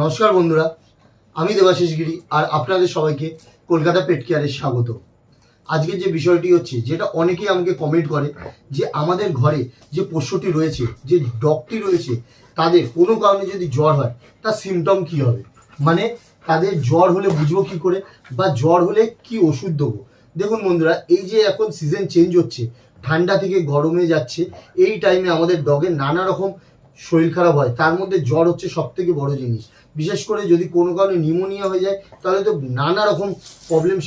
নমস্কার বন্ধুরা, আমি দেবাশিস গিরি আর আপনাদের সবাইকে কলকাতা পেট কেয়ারে স্বাগত। আজকের যে বিষয়টি হচ্ছে, যেটা অনেকেই আমাকে কমেন্ট করে যে আমাদের ঘরে যে পশুটি রয়েছে, যে ডগটি রয়েছে, তাদের কোনো কারণে যদি জ্বর হয়, তার সিমটম কি হবে? মানে তাদের জ্বর হলে বুঝব কি করে বা জ্বর হলে কি ওষুধ দেবো? দেখুন বন্ধুরা, এই যে এখন সিজন চেঞ্জ হচ্ছে, ঠান্ডা থেকে গরমে যাচ্ছে, এই টাইমে আমাদের ডগের নানা রকম শরীর খারাপ হয়, তার মধ্যে জ্বর হচ্ছে সব থেকে বড় জিনিস। বিশেষ করে যদি কোনো কারণে নিউমোনিয়া হয়ে যায়, তাহলে তো নানা রকম প্রবলেম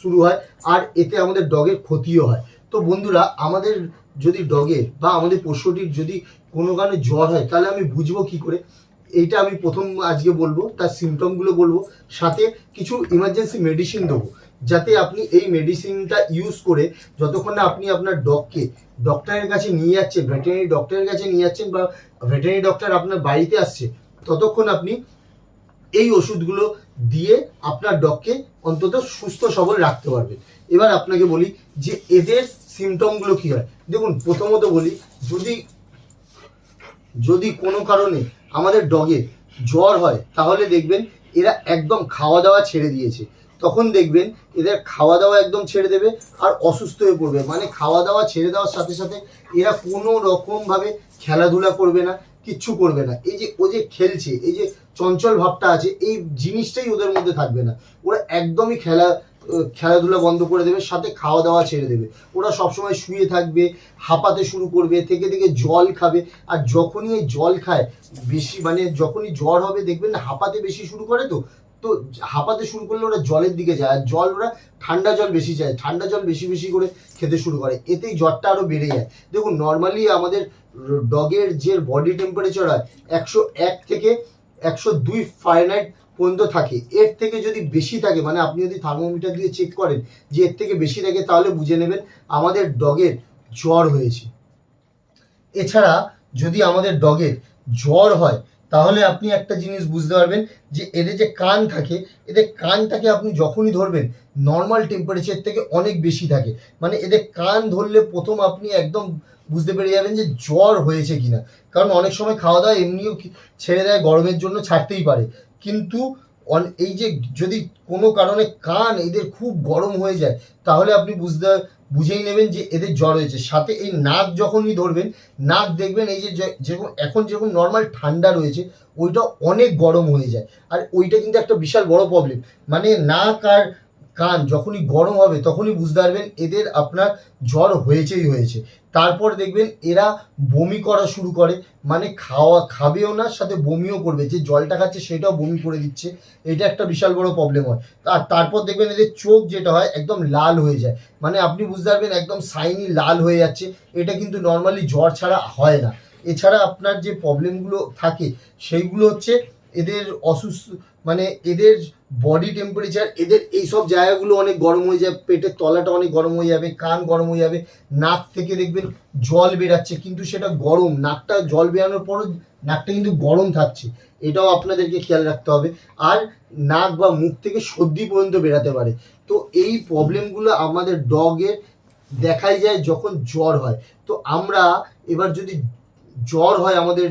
শুরু হয়, আর এতে আমাদের ডগের ক্ষতিও হয়। তো বন্ধুরা, আমাদের যদি ডগের বা আমাদের পশুটির যদি কোনো কারণে জ্বর হয়, তাহলে আমি বুঝব কি করে? এইটা আমি প্রথম আজকে বলব, তার সিমটমগুলো বলব, সাথে কিছু ইমার্জেন্সি মেডিসিন দেবো। যাতে আপনি এই মেডিসিনটা ইউজ করে যতক্ষণ না আপনি আপনার ডগকে ডক্টরের কাছে নিয়ে যাচ্ছেন ভেটেরিনারি ডক্টরের কাছে নিয়ে যাচ্ছেন বা ভেটেরিনারি ডক্টর আপনার বাড়িতে আসছে, ততক্ষণ আপনি এই ওষুধগুলো দিয়ে আপনার ডগকে অন্তত সুস্থ সবল রাখতে পারবেন। এবার আপনাকে বলি যে এদের সিমটমগুলো কি হয়? দেখুন, প্রথমত বলি, যদি যদি কোনো কারণে আমাদের ডগে জ্বর হয়, তাহলে দেখবেন এরা একদম খাওয়া দাওয়া ছেড়ে দিয়েছে। তখন দেখবেন এদের খাওয়া দাওয়া একদম ছেড়ে দেবে আর অসুস্থ হয়ে পড়বে। মানে খাওয়া দাওয়া ছেড়ে দেওয়ার সাথে সাথে এরা কোনো রকমভাবে খেলাধুলা করবে না, কিচ্ছু করবে না। এই যে, ও যে খেলছে, এই যে চঞ্চল ভাবটা আছে, এই জিনিসটাই ওদের মধ্যে থাকবে না। ওরা একদমই খেলা খেলাধুলা বন্ধ করে দেবে, সাথে খাওয়া দাওয়া ছেড়ে দেবে। ওরা সবসময় শুয়ে থাকবে, হাঁপাতে শুরু করবে, থেকে থেকে জল খাবে। আর যখনই জল খায়, বেশি মানে যখনই জ্বর হবে, দেখবেন হাঁপাতে বেশি শুরু করে তো তো হাঁপাতে শুরু করলে ওরা জলের দিকে যায়, আর জল ওরা ঠান্ডা জল বেশি চায়, ঠান্ডা জল বেশি বেশি করে খেতে শুরু করে, এতেই জ্বরটা আরও বেড়ে যায়। দেখুন নর্মালি আমাদের ডগের যে বডি টেম্পারেচার হয়, একশো এক থেকে একশো দুই ফারেনহাইট পর্যন্ত থাকে। এর থেকে যদি বেশি থাকে মানে আপনি যদি থার্মোমিটার দিয়ে চেক করেন যে এর থেকে বেশি থাকে, তাহলে বুঝে নেবেন আমাদের ডগের জ্বর হয়েছে। এছাড়া যদি আমাদের ডগের জ্বর হয় তাহলে আপনি একটা জিনিস বুঝতে পারবেন যে এদের যে কান থাকে, এদের কানটাকে আপনি যখনই ধরবেন নর্মাল টেম্পারেচার থেকে অনেক বেশি থাকে। মানে এদের কান ধরলে প্রথম আপনি একদম বুঝতে পেরে যাবেন যে জ্বর হয়েছে কিনা। কারণ অনেক সময় খাওয়া দাওয়া এমনিও ছেড়ে দেয়, গরমের জন্য ছাড়তেই পারে। কিন্তু এই যে যদি কোনো কারণে কান এদের খুব গরম হয়ে যায়, তাহলে আপনি বুঝতে বুঝেই নেবেন যে এদের জ্বর হয়েছে। সাথে এই নাক যখনই ধরবেন, নাক দেখবেন এই যে যেরকম এখন যেরকম নর্মাল ঠান্ডা রয়েছে, ওইটা অনেক গরম হয়ে যায়। আর ওইটা কিন্তু একটা বিশাল বড় প্রবলেম মানে নাক আর কান যখনই গরম হবে তখনই বুঝতে পারবেন এদের আপনার জ্বর হয়েছেই হয়েছে। তারপর দেখবেন এরা বমি করা শুরু করে। মানে খাওয়া, খাবেও না, সাথে বমিও করবে। যে জলটা খাচ্ছে সেটাও বমি করে দিচ্ছে। এটা একটা বিশাল বড় প্রবলেম হয়। আর তারপর দেখবেন এদের চোখ যেটা হয় একদম লাল হয়ে যায়। মানে আপনি বুঝতে পারবেন একদম সাইনি লাল হয়ে যাচ্ছে। এটা কিন্তু নর্মালি জ্বর ছাড়া হয় না। এছাড়া আপনার যে প্রবলেমগুলো থাকে, সেইগুলো হচ্ছে এদের অসুস্থ মানে এদের বডি টেম্পারেচার এদের এইসব জায়গাগুলো অনেক গরম হয়ে যায়, পেটের তলাটা অনেক গরম হয়ে যাবে, কান গরম হয়ে যাবে, নাক থেকে দেখবেন জল বেরাচ্ছে, কিন্তু সেটা গরম, নাকটা জল বেরানোর পরও নাকটা কিন্তু গরম থাকছে, এটাও আপনাদেরকে খেয়াল রাখতে হবে, আর নাক বা মুখ থেকে সর্দি পর্যন্ত বেরাতে পারে, তো এই প্রবলেমগুলো আমাদের ডগের দেখাই যায় যখন জ্বর হয়, তো আমরা এবার যদি জ্বর হয় আমাদের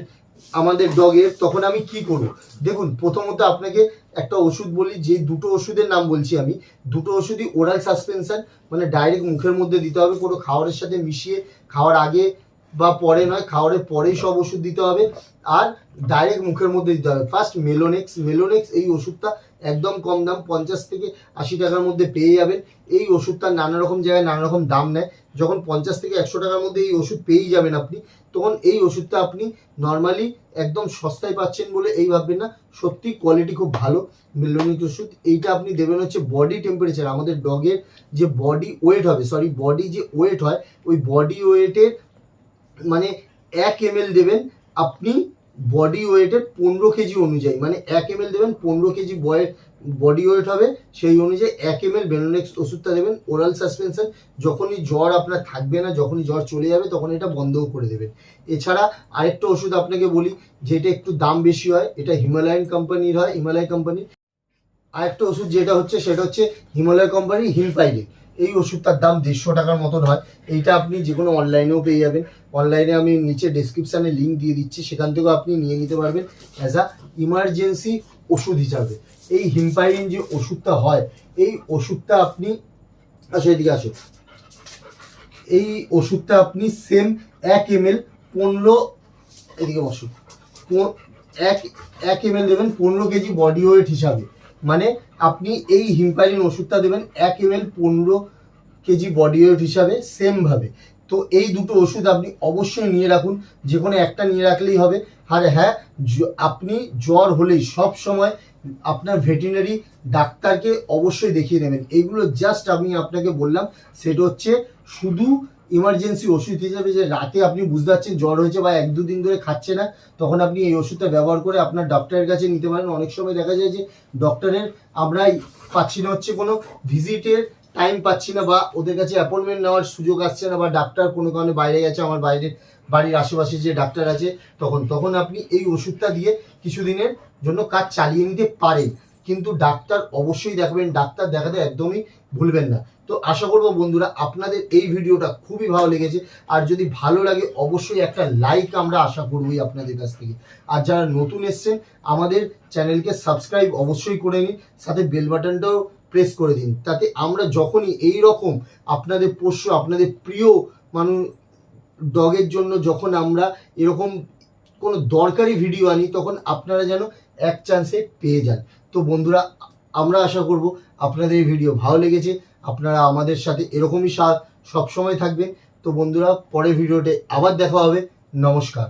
আমাদের ডগের তখন আমি কি করব? দেখুন, প্রথমত আপনাকে একটা ওষুধ বলি, যে দুটো ওষুধের নাম বলছি আমি। দুটো ওষুধই ওরাল সাসপেনশন মানে ডাইরেক্ট মুখের মধ্যে দিতে হবে কোনো খাওয়ারের সাথে মিশিয়ে, খাওয়ার আগে বা পরে নয়, খাওয়ারের পরেই সব ওষুধ দিতে হবে। আর ডাইরেক্ট মুখের মধ্যে দিতে হবে। ফার্স্ট মেলোনেক্স মেলোনেক্স এই ওষুধটা একদম কম দাম, পঞ্চাশ থেকে আশি টাকার মধ্যে পেয়ে যাবেন। এই ওষুধটা নানা রকম জায়গায় নানা রকম দাম নেয়। যখন পঞ্চাশ থেকে একশো টাকার মধ্যে এই ওষুধ পেয়েই যাবেন আপনি, তখন এই ওষুধটা আপনি নর্মালি একদম সস্তায় পাচ্ছেন বলে এই ভাববেন না। সত্যি কোয়ালিটি খুব ভালো মেলোনিক ওষুধ। এইটা আপনি দেবেন হচ্ছে বডি টেম্পারেচার আমাদের ডগের যে বডি ওয়েট হবে সরি বডি যে ওয়েট হয়, ওই বডি ওয়েটের মানে এক এম এল দেবেন, আপনি বডি ওয়েটের পনেরো কেজি অনুযায়ী মানে এক এম দেবেন, পনেরো কেজি বয়ের বডি ওয়েট হবে, সেই অনুযায়ী এক এম এল বেনোনেক্স ওষুধটা দেবেন ওরাল সাসপেনশন যখনই জ্বর আপনার থাকবে না, যখনই জ্বর চলে যাবে, তখন এটা বন্ধও করে দেবেন। এছাড়া আরেকটা ওষুধ আপনাকে বলি, যেটা একটু দাম বেশি হয়, এটা হিমালয়ান কোম্পানির হয় হিমালয় কোম্পানির আরেকটা ওষুধ যেটা হচ্ছে, সেটা হচ্ছে হিমালয় কোম্পানির হিলপাইলে এই ওষুধটার দাম দেড়শো টাকার মতন হয়। এইটা আপনি যে কোনো অনলাইনেও পেয়ে যাবেন। অনলাইনে আমি নিচে ডেসক্রিপশানে লিঙ্ক দিয়ে দিচ্ছি। সেখান থেকেও আপনি নিয়ে নিতে পারবেন অ্যাজ আ ইমার্জেন্সি ওষুধ হিসাবে। এই হিম্পাইরিন যে ওষুধটা হয়, এই ওষুধটা আপনি আসো এদিকে আসো। এই ওষুধটা আপনি সেম এক এম এল পনেরো, এদিকে বসো। এক এক এম এল দেবেন পনেরো কেজি বডি ওয়েট হিসাবে। মানে আপনি এই হিম্পারিন ওষুধটা দেবেন এক এম এল পনেরো কেজি বডি ওয়েট হিসাবে সেমভাবে তো এই দুটো ওষুধ আপনি অবশ্যই নিয়ে রাখুন, যে কোনো একটা নিয়ে রাখলেই হবে। আর হ্যাঁ আপনি জ্বর হলেই সব সময় আপনার ভেটেরিনারি ডাক্তারকে অবশ্যই দেখিয়ে নেবেন এইগুলো জাস্ট আমি আপনাকে বললাম, সেটা হচ্ছে শুধু ইমার্জেন্সি ওষুধ হিসেবে যে রাতে আপনি বুঝতে পারছেন জ্বর হয়েছে বা এক দুদিন ধরে খাচ্ছে না, তখন আপনি এই ওষুধটা ব্যবহার করে আপনার ডক্টরের কাছে নিতে পারেন। অনেক সময় দেখা যায় যে ডক্টরের আমরা পাচ্ছি না হচ্ছে কোনো ভিজিটের টাইম পাচ্ছি না বা ওদের কাছে অ্যাপয়েন্টমেন্ট নেওয়ার সুযোগ আসছে না বা ডাক্তার কোনো কারণে বাইরে গেছে, আমার বাইরের বাড়ির আশেপাশে যে ডাক্তার আছে, তখন তখন আপনি এই ওষুধটা দিয়ে কিছুদিনের জন্য কাজ চালিয়ে নিতে পারেন। কিন্তু ডাক্তার অবশ্যই দেখবেন, ডাক্তার দেখাতে একদমই ভুলবেন না। তো আশা করব বন্ধুরা, আপনাদের এই ভিডিওটা খুবই ভালো লেগেছে। আর যদি ভালো লাগে, অবশ্যই একটা লাইক আমরা আশা করবোই আপনাদের কাছ থেকে। আর যারা নতুন এসছেন, আমাদের চ্যানেলকে সাবস্ক্রাইব অবশ্যই করে নিন, সাথে বেল বাটনটাও প্রেস করে দিন। তাতে আমরা যখনই এই রকম আপনাদের পোষ্য, আপনাদের প্রিয় মানুষ ডগের জন্য যখন আমরা এরকম কোনো দরকারি ভিডিও আনি, তখন আপনারা যেন এক চান্সে পেয়ে যান। তো বন্ধুরা, আমরা আশা করব আপনাদের এই ভিডিও ভালো লেগেছে। আপনারা আমাদের সাথে এরকমই সবসময় থাকবেন। তো বন্ধুরা, পরের ভিডিওতে আবার দেখা হবে। নমস্কার।